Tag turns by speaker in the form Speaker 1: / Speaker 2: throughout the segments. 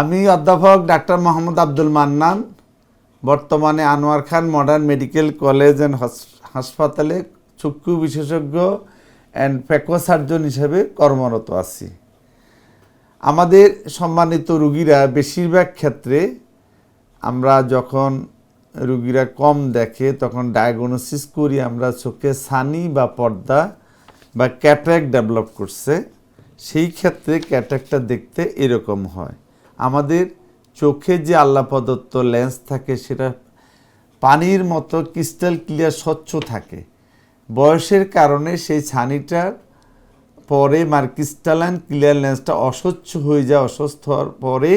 Speaker 1: আমি অধ্যাপক ডাক্তার মোহাম্মদ আব্দুল মান্নান, বর্তমানে Anwar Khan modern medical college and হাসপাতালে চক্ষু বিশেষজ্ঞ অ্যান্ড ফ্যাকো সার্জন হিসেবে কর্মরত আছি। আমাদের সম্মানিত রুগীরা বেশিরভাগ ক্ষেত্রে আমরা যখন রুগীরা কম দেখে, তখন ডায়াগনোসিস করি, আমরা চোখে সানি বা পর্দা বা ক্যাট্রাক ডেভেলপ করছে। সেই ক্ষেত্রে ক্যাট্রাকটা দেখতে এরকম হয়। আমাদের চোখে যে আল্লাহ প্রদত্ত লেন্স থাকে, সেটা পানির মতো ক্রিস্টাল ক্লিয়ার স্বচ্ছ থাকে। বয়সের কারণে সেই ছানিটার পরে মার ক্রিস্টালাইন ক্লিয়ার লেন্সটা অস্বচ্ছ হয়ে যায়, অসুস্থ হওয়ার পরে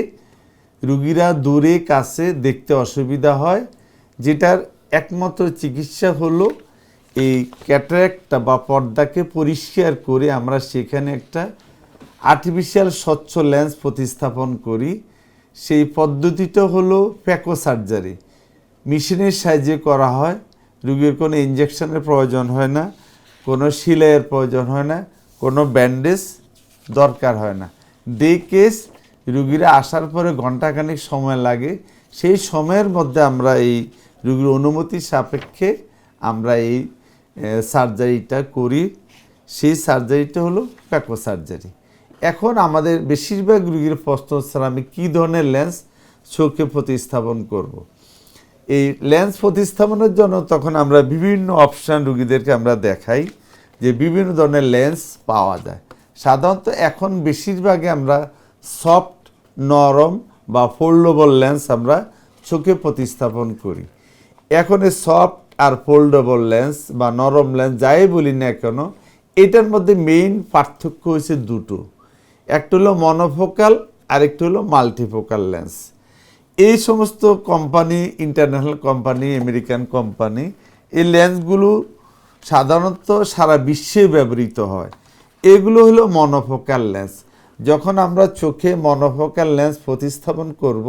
Speaker 1: রুগীরা দূরে, কাছে দেখতে অসুবিধা হয়। যেটার একমাত্র চিকিৎসা হলো এই ক্যাটারাক্টটা বা পর্দাকে পরিষ্কার করে আমরা সেখানে একটা আর্টিফিশিয়াল স্বচ্ছ লেন্স প্রতিস্থাপন করি। সেই পদ্ধতিটা হলো প্যাকো সার্জারি। মেশিনের সাহায্যে করা হয়। রুগীর কোনো ইঞ্জেকশনের প্রয়োজন হয় না, কোনো সিলাইয়ের প্রয়োজন হয় না, কোনো ব্যান্ডেজ দরকার হয় না। ডে কেস রুগীরা আসার পরে ঘন্টাখানিক সময় লাগে। সেই সময়ের মধ্যে আমরা এই রুগীর অনুমতি সাপেক্ষে আমরা এই সার্জারিটা করি। সেই সার্জারিটা হলো প্যাকো সার্জারি। এখন আমাদের বেশিরভাগ রুগীর প্রশ্ন হচ্ছে আমি কী ধরনের লেন্স চোখে প্রতিস্থাপন করব। এই লেন্স প্রতিস্থাপনের জন্য তখন আমরা বিভিন্ন অপশান রুগীদেরকে আমরা দেখাই যে বিভিন্ন ধরনের লেন্স পাওয়া যায়। সাধারণত এখন বেশিরভাগে আমরা সফট, নরম বা ফোল্ডেবল লেন্স আমরা চোখে প্রতিস্থাপন করি। এখন এই সফট আর ফোল্ডেবল লেন্স বা নরম লেন্স যাই বলি না কেন, এটার মধ্যে মেইন পার্থক্য হচ্ছে দুটো। একটা হলো মনোফোকাল আরেকটা হলো মাল্টিফোকাল লেন্স এই সমস্ত company international company American company এই লেন্সগুলো সাধারণত সারা বিশ্বে ব্যবহৃত হয়। এগুলো হলো মনোফোকাল লেন্স যখন আমরা চোখে মনোফোকাল লেন্স প্রতিস্থাপন করব,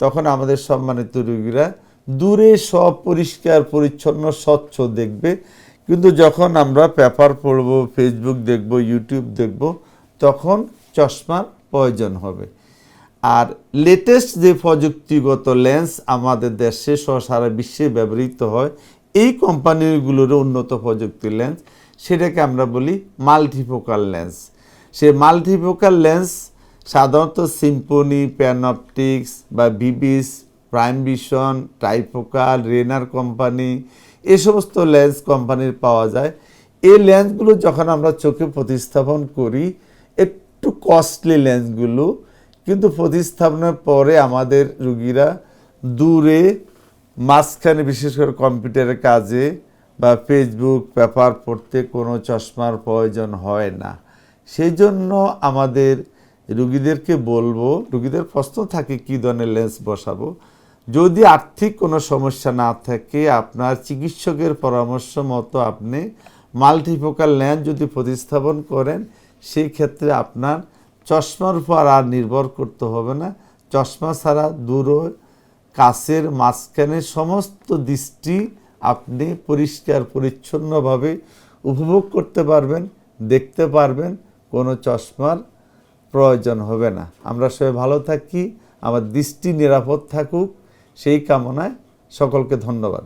Speaker 1: তখন আমাদের সম্মানিত রোগীরা দূরে সব পরিষ্কার পরিচ্ছন্ন, স্বচ্ছ দেখবে। কিন্তু যখন আমরা পেপার পড়ব ফেসবুক দেখব ইউটিউব দেখব, তখন চশমার প্রয়োজন হবে। আর লেটেস্ট যে প্রযুক্তিগত লেন্স আমাদের দেশে সহ সারা বিশ্বে ব্যবহৃত হয়, এই কোম্পানিগুলোর উন্নত প্রযুক্তির লেন্স সেটাকে আমরা বলি মাল্টিফোকাল লেন্স সে মাল্টিফোকাল লেন্স সাধারণত সিম্পনি প্যানপটিক্স বা বিবিস prime vision trifocal Rayner company এ সমস্ত লেন্স কোম্পানির পাওয়া যায়। এই লেন্সগুলো যখন আমরা চোখে প্রতিস্থাপন করি একটু কস্টলি লেন্সগুলো কিন্তু প্রতিস্থাপনের পরে আমাদের রুগীরা দূরে মাঝখানে বিশেষ করে কম্পিউটারের কাজে বা ফেসবুক পেপার পড়তে কোনো চশমার প্রয়োজন হয় না। সেই জন্য আমাদের রুগীদেরকে বলব, রুগীদের প্রশ্ন থাকে কী ধরনের লেন্স বসাবো? যদি আর্থিক কোনো সমস্যা না থাকে, আপনার চিকিৎসকের পরামর্শ মতো আপনি মাল্টিফোকাল লেন্স যদি প্রতিস্থাপন করেন সেই ক্ষেত্রে আপনার চশমার উপর আর নির্ভর করতে হবে না। চশমা ছাড়া দূর কাছের মাঝখানে সমস্ত দৃষ্টি আপনি পরিষ্কার, পরিচ্ছন্নভাবে উপভোগ করতে পারবেন, দেখতে পারবেন, কোনো চশমার প্রয়োজন হবে না। আমরা সবাই ভালো থাকি, আমার দৃষ্টি নিরাপদ থাকুক, সেই কামনায় সকলকে ধন্যবাদ।